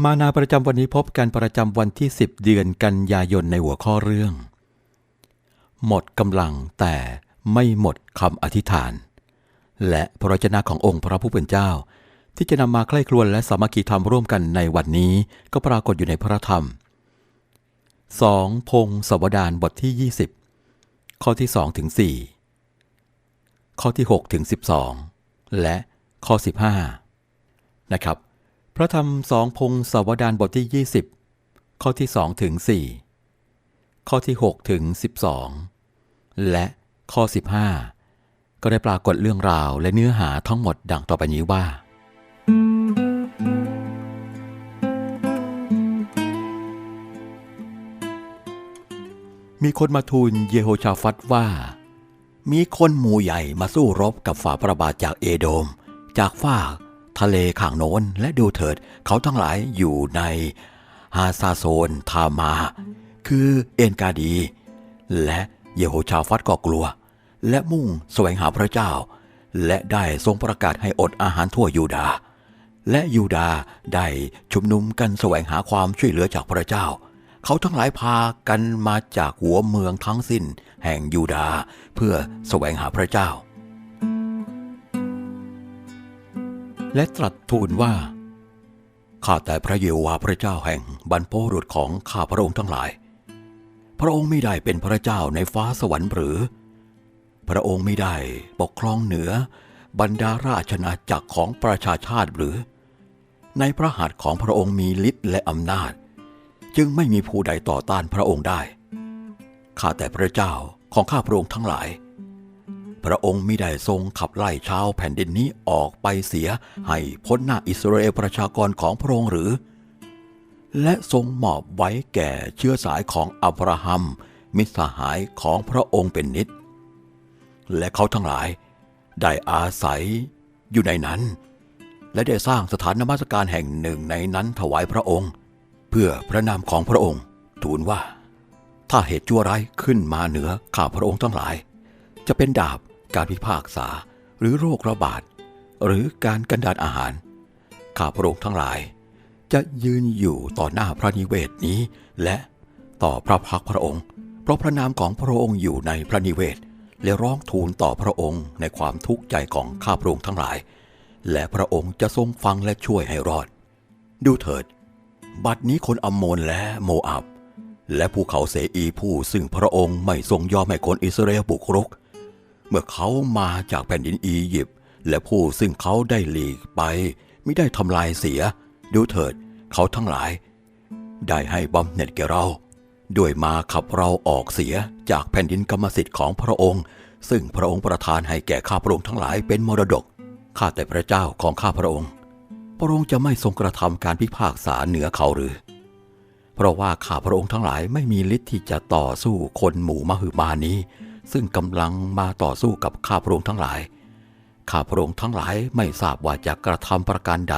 มานาประจำวันนี้พบกันประจำวันที่ 10 เดือนกันยายนในหัวข้อเรื่อง หมดกำลังแต่ไม่หมดคำอธิษฐาน และพระวจนะขององค์พระผู้เป็นเจ้า ที่จะนำมาใคร่ครวญและสามัคคีธรรมร่วมกันในวันนี้ก็ปรากฏอยู่ในพระธรรม 2. พงศวดารบทที่ 20 ข้อที่2ถึง4ข้อที่6ถึง12 และข้อ 15 นะครับ พระธรรมสองพงศาวดารบทที่ 20 ข้อที่2ถึง4ข้อที่6ถึง12 และข้อ 15 ก็ได้ปรากฏเรื่องราวและเนื้อหาทั้งหมดดังต่อไปนี้ว่า มีคนมาทูลเยโฮชาฟัตว่า มีคนหมู่ใหญ่มาสู้รบกับฝ่าพระบาทจากเอโดม จากฝ้าก ทะเลข้างโน้นและดูเถิดเขาทั้งหลายอยู่ในฮาซาโซนทามา คือเอ็นกาดี และเยโฮชาฟัตก็กลัว และมุ่งแสวงหาพระเจ้า และได้ทรงประกาศให้อดอาหารทั่วยูดา และยูดาได้ชุมนุมกันแสวงหาความช่วยเหลือจากพระเจ้า เขาทั้งหลายพากันมาจากหัวเมืองทั้งสิ้น แห่งยูดาเพื่อแสวงหาพระเจ้า และตรัสทูลว่า ข้าแต่พระเยโฮวาพระเจ้าแห่งบรรพบุรุษของข้าพระองค์ทั้งหลาย พระองค์ไม่ได้เป็นพระเจ้าในฟ้าสวรรค์หรือ พระองค์ไม่ได้ปกครองเหนือบรรดาราชนาจักรของประชาชาติหรือ ในพระหัตถ์ของพระองค์มีฤทธิ์และอำนาจ จึงไม่มีผู้ใดต่อต้านพระองค์ได้ ข้าแต่พระเจ้าของข้าพระองค์ทั้งหลาย พระองค์มิได้ทรงขับไล่ชาวแผ่นดินนี้ออกไปเสีย ให้พ้นหน้าอิสราเอลประชากรของพระองค์หรือ และทรงมอบไว้แก่เชื้อสายของอับราฮัม มิตรสหายของพระองค์เป็นนิด และเขาทั้งหลายได้อาศัยอยู่ในนั้น และได้สร้างสถานนมัสการแห่งหนึ่งในนั้นถวายพระองค์ เพื่อพระนามของพระองค์ ทูลว่า ถ้าเหตุชั่วร้ายขึ้นมาเหนือข้าพระองค์ทั้งหลาย จะเป็นดาบ การพิพากษา หรือโรคระบาด หรือการกันดานอาหาร ข้าพระองค์ทั้งหลาย จะยืนอยู่ต่อหน้าพระนิเวศนี้ และต่อพระพักพระองค์ เพราะพระนามของพระองค์อยู่ในพระนิเวศ และร้องทูลต่อพระองค์ในความทุกข์ใจของข้าพระองค์ทั้งหลาย และพระองค์จะทรงฟังและช่วยให้รอด ดูเถิด บัดนี้คนอัมโมนและโมอับและภูเขาเสอีผู้ซึ่งพระองค์ไม่ทรงยอมให้คนอิสราเอลบุกรุก เมื่อเขามาจากแผ่นดินอียิปต์และผู้ซึ่งเขาได้หลีกไปไม่ได้ทำลายเสีย ดูเถิดเขาทั้งหลาย ได้ให้บำเหน็จแก่เราด้วยมาขับเราออกเสียจากแผ่นดินกรรมสิทธิ์ของพระองค์ ซึ่งพระองค์ประทานให้แก่ข้าพระองค์ทั้งหลายเป็นมรดกข้าแต่พระเจ้าของข้าพระองค์ พระองค์จะไม่ทรงกระทำการพิพากษาเหนือเขาหรือ เพราะว่าข้าพระองค์ทั้งหลายไม่มีฤทธิ์ที่จะต่อสู้คนหมู่มหึมานี้ ซึ่งกำลังมาต่อสู้กับข้าพระองค์ทั้งหลาย ข้าพระองค์ทั้งหลายไม่ทราบว่าจะกระทำประการใด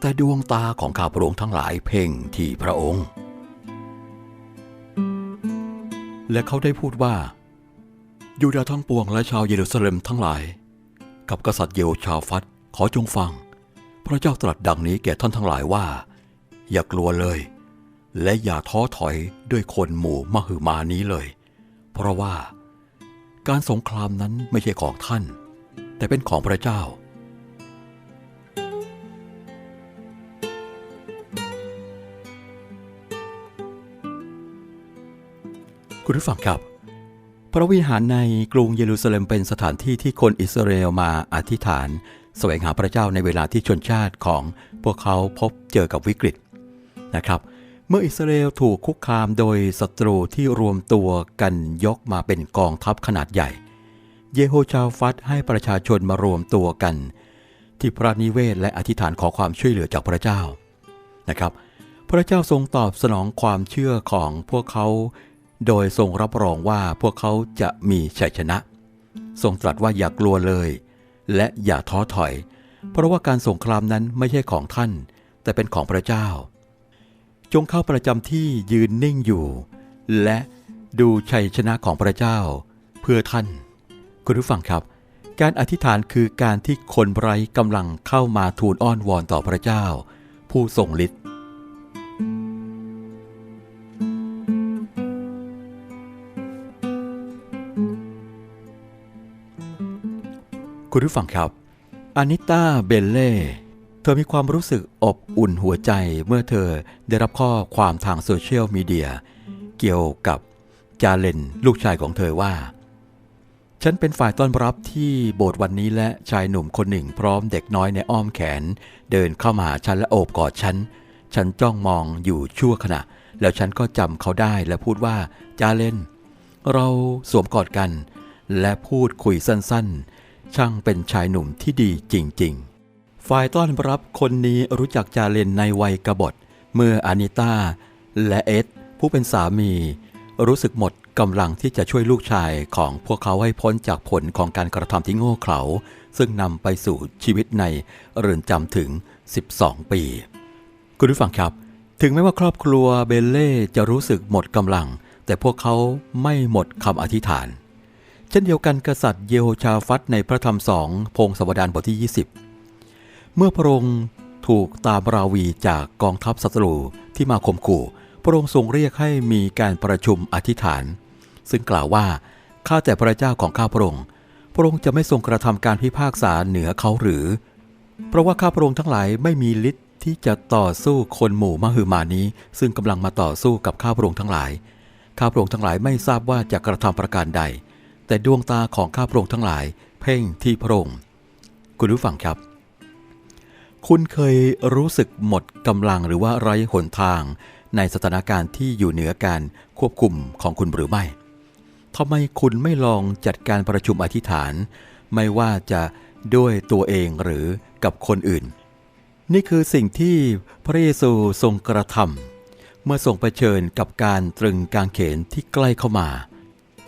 แต่ดวงตาของข้าพระองค์ทั้งหลายเพ่งที่พระองค์ และเขาได้พูดว่ายูดาห์ทั้งปวงและชาวเยรูซาเล็มทั้งหลาย กับกษัตริย์เยโฮชาฟัตขอจงฟัง พระเจ้าตรัสดังนี้แก่ท่านทั้งหลายว่า อย่ากลัวเลย และอย่าท้อถอยด้วยคนหมู่มหึมานี้เลย เพราะว่า การสงครามนั้นไม่ใช่ของท่าน แต่เป็นของพระเจ้า คุณผู้ฟังครับ พระวิหารในกรุงเยรูซาเล็มเป็นสถานที่ที่คนอิสราเอลมาอธิษฐาน แสวงหาพระเจ้าในเวลาที่ชนชาติของพวกเขาพบเจอกับวิกฤตนะครับ เมื่ออิสราเอลถูกคุกคามโดยศัตรูที่รวมตัวกันยกมาเป็นกองทัพขนาดใหญ่ เยโฮชาฟัตให้ประชาชนมารวมตัวกัน ที่พระนิเวศและอธิษฐานขอความช่วยเหลือจากพระเจ้านะครับ พระเจ้าทรงตอบสนองความเชื่อของพวกเขา โดยทรงรับรองว่าพวกเขาจะมีชัยชนะ ทรงตรัสว่าอย่ากลัวเลย และอย่าท้อถอย เพราะว่าการสงครามนั้นไม่ใช่ของท่าน แต่เป็นของพระเจ้า จงเข้าประจำที่ยืนนิ่งอยู่ และดูชัยชนะของพระเจ้า เพื่อท่าน คุณผู้ฟังครับ การอธิษฐานคือการที่คนไร้กำลังเข้ามาทูลอ้อนวอนต่อพระเจ้า ผู้ทรงฤทธิ์คุณผู้ฟังครับอานิต้าเบลเล่ เธอมีความรู้สึกอบอุ่นหัวใจเมื่อเธอได้รับข้อความทางโซเชียลมีเดียเกี่ยวกับจาเลนลูกชายของเธอว่า ฉันเป็นฝ่ายต้อนรับที่โบสถ์วันนี้และชายหนุ่มคนหนึ่งพร้อมเด็กน้อยในอ้อมแขน เดินเข้ามาหาฉันและโอบกอดฉัน ฉันจ้องมองอยู่ชั่วขณะ แล้วฉันก็จำเขาได้และพูดว่าจาเลนเราสวมกอดกัน และพูดคุยสั้นๆ ช่างเป็นชายหนุ่มที่ดีจริง ๆ ฝ่ายต้อนรับคนนี้รู้จักจาเลนในวัยกบฏ เมื่ออานิต้าและเอ็ดผู้เป็นสามี รู้สึกหมดกำลังที่จะช่วยลูกชายของพวกเขาให้พ้นจากผลของการกระทำที่โง่เขลาซึ่งนำไปสู่ชีวิตในเรือนจำถึง 12 ปี คุณผู้ฟังครับ ถึงแม้ว่าครอบครัวเบลเล่จะรู้สึกหมดกำลัง แต่พวกเขาไม่หมดคำอธิษฐาน เช่นเดียวกันกษัตริย์เยโฮชาฟัตในพระธรรมสองพงศวดารบทที่ 20 เมื่อพระองค์ถูกตามราวีจากกองทัพศัตรูที่มาข่มขู่ พระองค์ทรงเรียกให้มีการประชุมอธิษฐาน ซึ่งกล่าวว่า ข้าแต่พระเจ้าของข้าพระองค์ พระองค์จะไม่ทรงกระทำการพิพากษาเหนือเขาหรือ เพราะว่าข้าพระองค์ทั้งหลายไม่มีฤทธิ์ที่จะต่อสู้คนหมู่มหึมานี้ ซึ่งกำลังมาต่อสู้กับข้าพระองค์ทั้งหลาย ข้าพระองค์ทั้งหลายไม่ทราบว่าจะกระทำประการใด แต่ดวงตาของข้าพระองค์ทั้งหลาย เพ่งที่พระองค์ คุณผู้ฟังครับ คุณเคยรู้สึกหมดกำลังหรือว่าไร้หนทาง ในสถานการณ์ที่อยู่เหนือการควบคุมของคุณหรือไม่ทำไมคุณไม่ลองจัดการประชุมอธิษฐาน ไม่ว่าจะด้วยตัวเองหรือกับคนอื่น นี่คือสิ่งที่พระเยซูทรงกระทำเมื่อทรงเผชิญกับการตรึงกางเขนที่ใกล้เข้ามา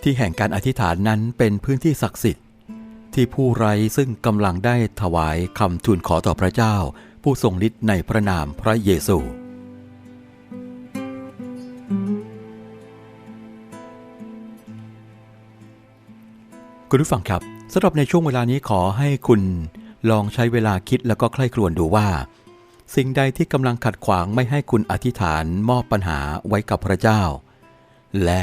ที่แห่งการอธิษฐานนั้นเป็นพื้นที่ศักดิ์สิทธิ์ ที่ผู้ไร้ซึ่งกำลังได้ถวายคำทูลขอต่อพระเจ้า ผู้ทรงฤทธิ์ในพระนามพระเยซู คุณผู้ฟังครับสำหรับในช่วงเวลานี้ขอให้คุณลองใช้เวลาคิดแล้วก็ใคร่ครวญดูว่า สิ่งใดที่กำลังขัดขวางไม่ให้คุณอธิษฐานมอบปัญหาไว้กับพระเจ้า และ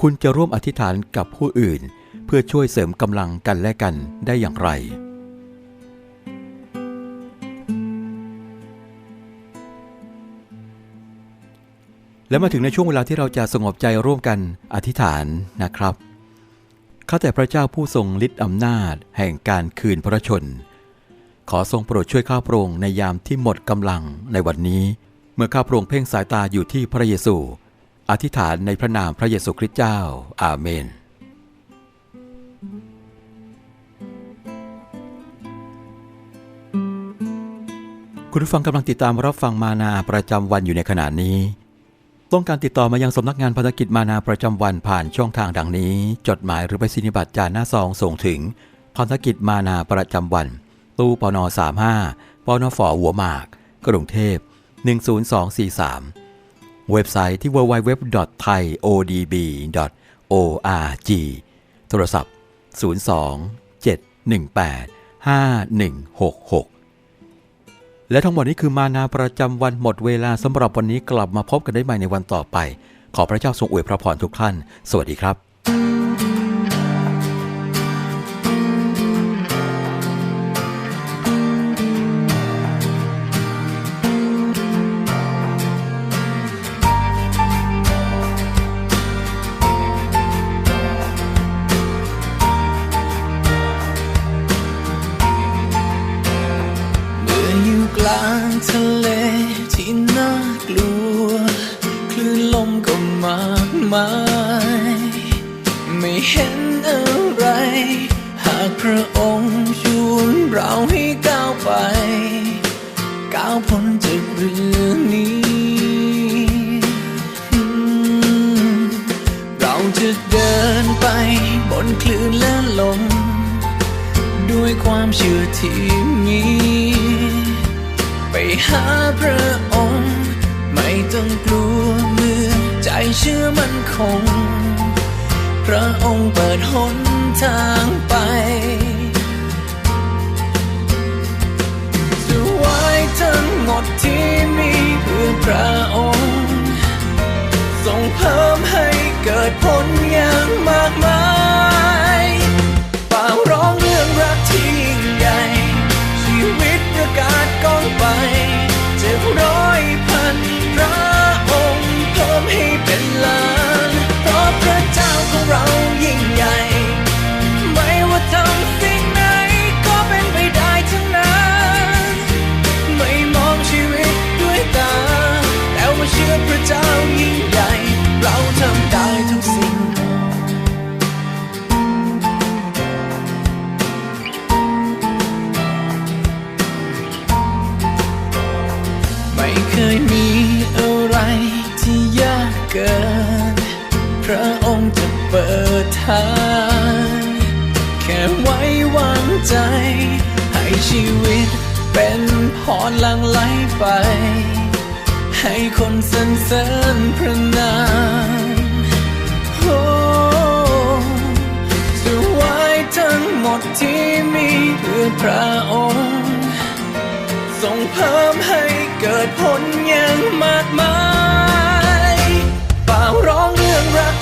คุณจะร่วมอธิษฐานกับผู้อื่น เพื่อช่วยเสริมกำลังกันและกันได้อย่างไร และมาถึงในช่วงเวลาที่เราจะสงบใจร่วมกันอธิษฐานนะครับข้าแต่พระเจ้าผู้ทรงฤทธิ์อำนาจ แห่งการคืนพระชน ขอทรงโปรดช่วยข้าพระองค์ในยามที่หมดกำลังในวันนี้ เมื่อข้าพระองค์เพ่งสายตาอยู่ที่พระเยซู อธิษฐานในพระนามพระเยซูคริสต์เจ้า อาเมน คุณผู้ฟังกำลังติดตามรับฟังมานาประจำวันอยู่ในขณะนี้ ต้องการติดต่อมายังสำนักงานภารกิจมานาประจำวันผ่านช่องทางดังนี้ จดหมายหรือไปสินิบัตรจานหน้าซองส่งถึงภารกิจมานาประจำวัน ตู้ปน35ปนฝหัวหมาก กรุงเทพ 10243 เว็บไซต์ที่ www.thaiodb.org โทรศัพท์ 02 718 5166 และทั้งหมดนี้คือมานาประจำวันหมดเวลาสำหรับวันนี้กลับมาพบกันได้ใหม่ในวันต่อไป ขอพระเจ้าทรงอวยพระพรทุกท่าน สวัสดีครับ กลางทะเลที่น่ากลัว คลื่นลมก็มากมาย ไม่เห็นอะไร หากพระองค์ชวนเราให้ก้าวไป ก้าวพ้นจากเรื่องนี้ เราจะเดินไปบนคลื่นและลม ด้วยความเชื่อที่มี ไปหาพระองค์ ไม่ต้องกลัวเมื่อใจเชื่อมันคง พระองค์เปิดหนทางไปจะไว้ทั้งหมดที่มีเพื่อพระองค์ส่งเพิ่มให้เกิดผลอย่างมากมาย ว้วางใจ ให้ชีวิตเป็นพรลังไหลไป ให้คนสรรเสริญพระนามโอ้จะไว้ทั้งหมดที่มีเพื่อพระองค์ส่งเพิ่มให้เกิดผลอย่างมากมายเป่าร้องเรื่องรัก